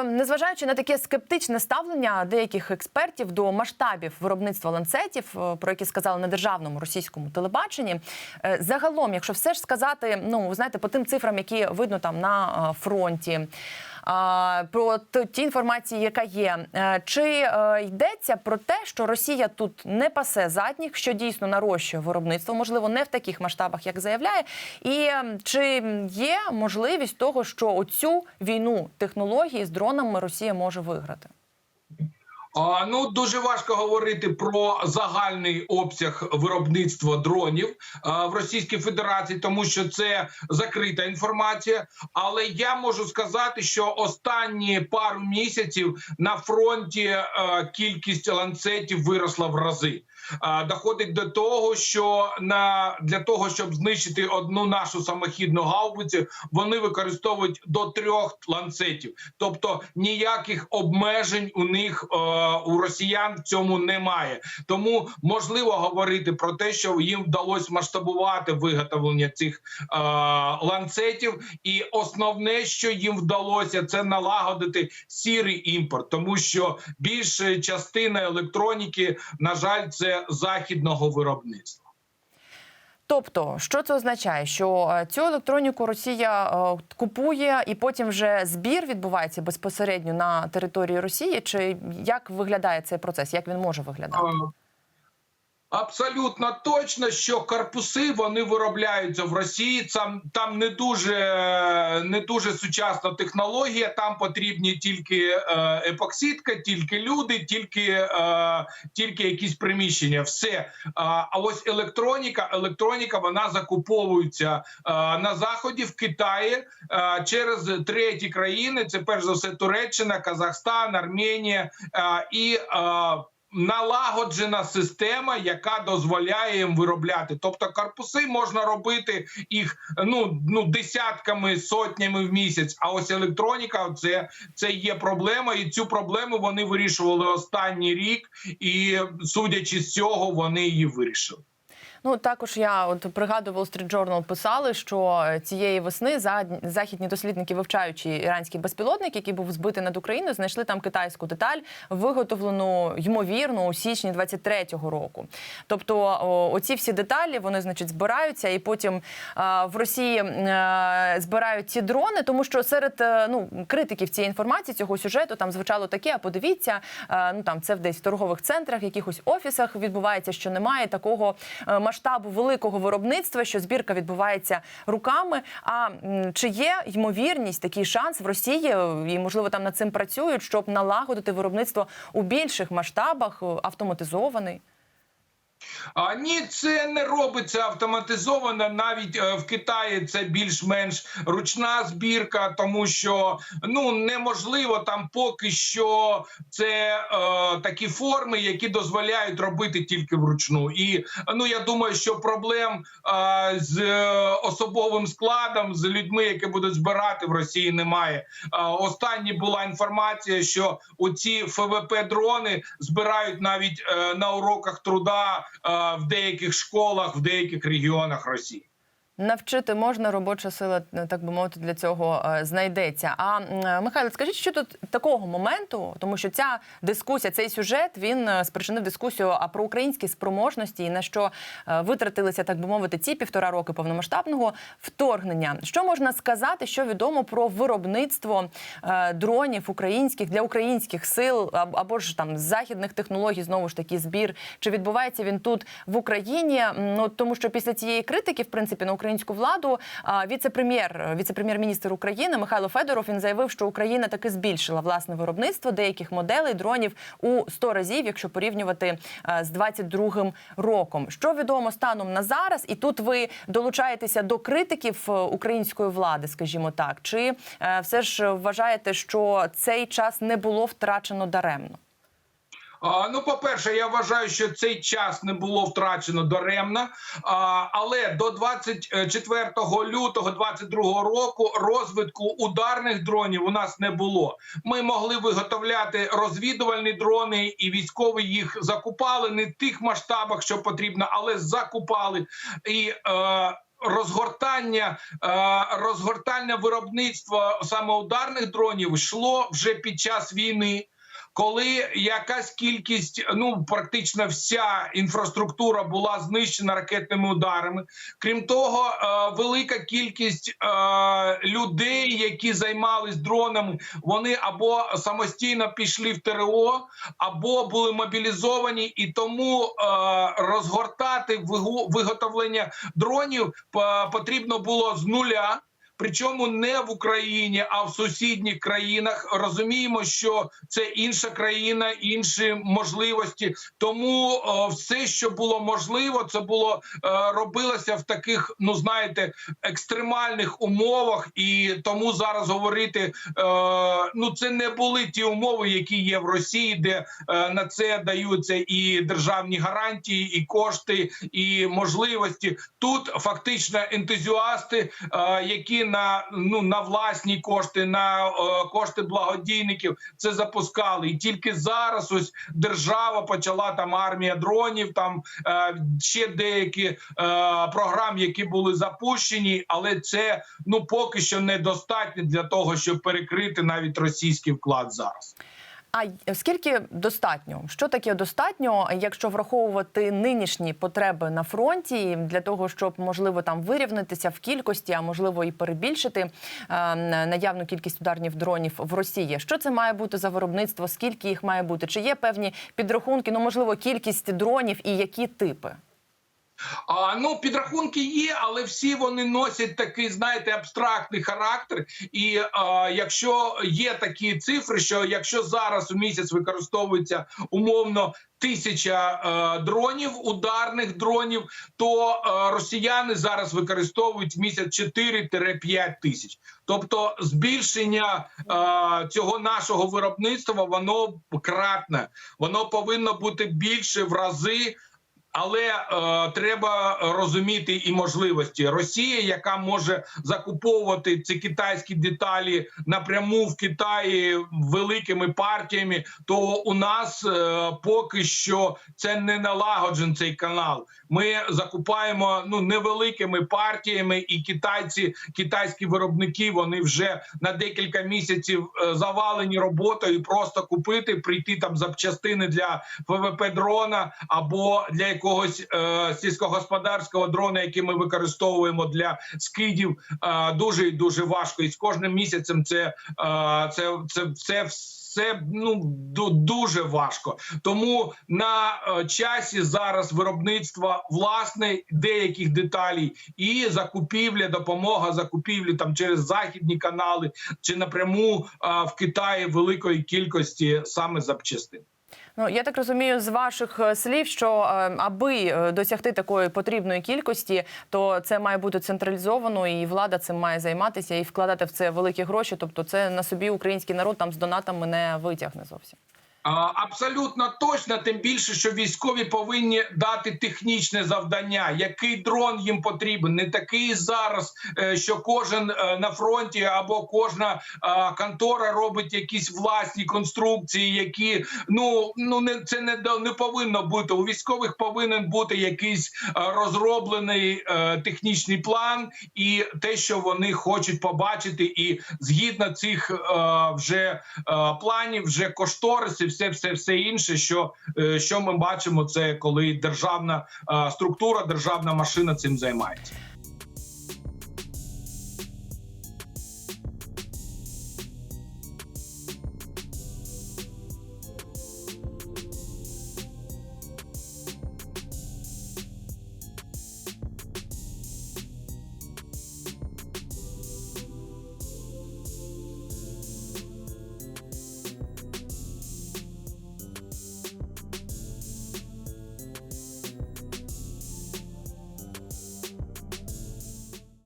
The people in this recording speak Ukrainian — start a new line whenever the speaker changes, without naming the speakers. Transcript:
е, незважаючи на таке скептичне ставлення деяких експертів до масштабів виробництва ланцетів, е, про які сказали на державному російському телебаченні, е, загалом, якщо все ж сказати, ну знаєте, по тим цифрам, які видно там на е, фронті. Про ті інформації, яка є, Е, чи е, йдеться про те, що Росія тут не пасе задніх, що дійсно нарощує виробництво, можливо, не в таких масштабах, як заявляє, і чи є можливість того, що оцю війну технології з дронами Росія може виграти?
Ну дуже важко говорити про загальний обсяг виробництва дронів в Російській Федерації, тому що це закрита інформація. Але я можу сказати, що останні пару місяців на фронті кількість ланцетів виросла в рази. Доходить до того, що на для того, щоб знищити одну нашу самохідну гаубицю, вони використовують до трьох ланцетів, тобто ніяких обмежень у них е, у росіян в цьому немає. Тому можливо говорити про те, що їм вдалося масштабувати виготовлення цих е, ланцетів, і основне, що їм вдалося, це налагодити сірий імпорт, тому що більша частина електроніки, на жаль, це західного виробництва.
Тобто, що це означає? Що е, цю електроніку Росія е, купує, і потім вже збір відбувається безпосередньо на території Росії? Чи як виглядає цей процес? Як він може виглядати?
Абсолютно точно, що корпуси вони виробляються в Росії. Там там не дуже не дуже сучасна технологія. Там потрібні тільки е, епоксидка, тільки люди, тільки е, тільки якісь приміщення. Все а, ось електроніка, електроніка вона закуповується е, на заході в Китаї через треті країни. Це перш за все Туреччина, Казахстан, Арменія і. Налагоджена система, яка дозволяє їм виробляти. Тобто корпуси можна робити їх ну ну десятками сотнями в місяць. А ось електроніка це, це є проблема, і цю проблему вони вирішували останній рік, і судячи з цього, вони її вирішили.
Ну також я от пригадую, Wall Street Journal писали, що цієї весни західні дослідники, вивчаючи іранський безпілотник, який був збитий над Україною, знайшли там китайську деталь, виготовлену ймовірно у січні 23-го року. Тобто, оці всі деталі вони, значить, збираються, і потім в Росії е, збирають ці дрони, тому що серед е, ну критиків цієї інформації цього сюжету там звучало таке. А подивіться, е, ну там це десь в торгових центрах, якихось офісах відбувається, що немає такого е, масштабу великого виробництва, що збірка відбувається руками. А чи є ймовірність, такий шанс в Росії, е, і можливо там над цим працюють, щоб налагодити виробництво у більших масштабах, е, автоматизований?
А ні, це не робиться автоматизовано. Навіть е, в Китаї це більш-менш ручна збірка, тому що ну неможливо там поки що це е, такі форми, які дозволяють робити тільки вручну. І ну я думаю, що проблем е, з особовим складом, з людьми, які будуть збирати в Росії, немає. Е, останні була інформація, що оці ФВП дрони збирають навіть е, на уроках труда в деяких школах, в деяких регіонах Росії.
Навчити можна, робоча сила, е, так би мовити, для цього е, знайдеться. А е, Михайло, скажіть, що тут такого моменту, тому що ця дискусія, цей сюжет він спричинив дискусію а про українські спроможності і на що витратилися, так би мовити, ці півтора роки повномасштабного вторгнення. Що можна сказати, що відомо про виробництво дронів українських для українських сил або ж там західних технологій, знову ж таки, збір чи відбувається він тут в Україні? Ну тому що після цієї критики, в принципі, на українську владу віце-прем'єр, віце-прем'єр-міністр України Михайло Федоров він заявив, що Україна таки збільшила власне виробництво деяких моделей дронів у 100 разів, якщо порівнювати з 22-м роком. Що відомо станом на зараз, і тут ви долучаєтеся до критиків е, української влади, скажімо так, чи е, все ж вважаєте, що цей час не було втрачено даремно?
Ну, по-перше, я вважаю, що цей час не було втрачено даремно. Але до 24 лютого 22 року розвитку ударних дронів у нас не було. Ми могли виготовляти розвідувальні дрони, і військові їх закупали не в тих масштабах, що потрібно, але закупали і. Е, розгортання е, розгортання виробництва саме ударних дронів йшло вже під час війни. Коли якась кількість, ну практично вся інфраструктура була знищена ракетними ударами, крім того, е, велика кількість е, людей, які займались дронами, вони або самостійно пішли в ТРО, або були мобілізовані, і тому е, розгортати виготовлення дронів потрібно було з нуля. Причому не в Україні, а в сусідніх країнах розуміємо, що це інша країна, інші можливості. Тому все, що було можливо, це було е, робилося в таких, ну знаєте, екстремальних умовах, і тому зараз говорити е, ну це не були ті умови, які є в Росії, де е, на це даються і державні гарантії, і кошти, і можливості. Тут фактично ентузіасти, які на ну на власні кошти, на е, кошти благодійників це запускали, і тільки зараз ось держава почала там армія дронів, там е, ще деякі е, програми, які були запущені, але це ну поки що недостатньо для того, щоб перекрити навіть російський вклад зараз.
А скільки достатньо? Що таке достатньо, якщо враховувати нинішні потреби на фронті для того, щоб можливо там вирівнятися в кількості, а можливо і перебільшити е, наявну кількість ударних дронів в Росії? Що це має бути за виробництво? Скільки їх має бути? Чи є певні підрахунки? Ну можливо, кількість дронів і які типи?
А, ну, підрахунки є, але всі вони носять такий, знаєте, абстрактний характер. І а, якщо є такі цифри, що якщо зараз у місяць використовується умовно тисяча е, дронів, ударних дронів, то е, росіяни зараз використовують в місяць 4-5 тисяч. Тобто збільшення е, цього нашого виробництва воно кратне, воно повинно бути більше в рази. Але е, треба розуміти і можливості Росія, яка може закуповувати ці китайські деталі напряму в Китаї великими партіями. То у нас е, поки що це не налагоджен цей канал. Ми закупаємо ну невеликими партіями, і китайці, китайські виробники, вони вже на декілька місяців е, завалені роботою. Просто купити, прийти там запчастини для ВВП дрона або для якогось е, сільськогосподарського дрона, який ми використовуємо для скидів, е, дуже і дуже важко. І з кожним місяцем це, е, це, це, це все ну дуже важко. Тому на е, часі зараз виробництва власне деяких деталей і закупівля, допомога закупівлі там через західні канали чи напряму е, в Китаї великої кількості саме запчастин.
Ну я так розумію з ваших е, слів, що е, аби е, досягти такої потрібної кількості, то це має бути централізовано, і влада цим має займатися і вкладати в це великі гроші. Тобто, це на собі український народ там з донатами не витягне зовсім.
Абсолютно точно, тим більше, що військові повинні дати технічне завдання, який дрон їм потрібен, не такий зараз, е, що кожен е, на фронті або кожна е, контора робить якісь власні конструкції, які ну ну не це не не повинно бути. У військових повинен бути якийсь розроблений технічний план і те, що вони хочуть побачити, і згідно цих вже планів, вже кошториси, все, все, все інше, що, е, що ми бачимо, це коли державна е, структура, державна машина цим займається.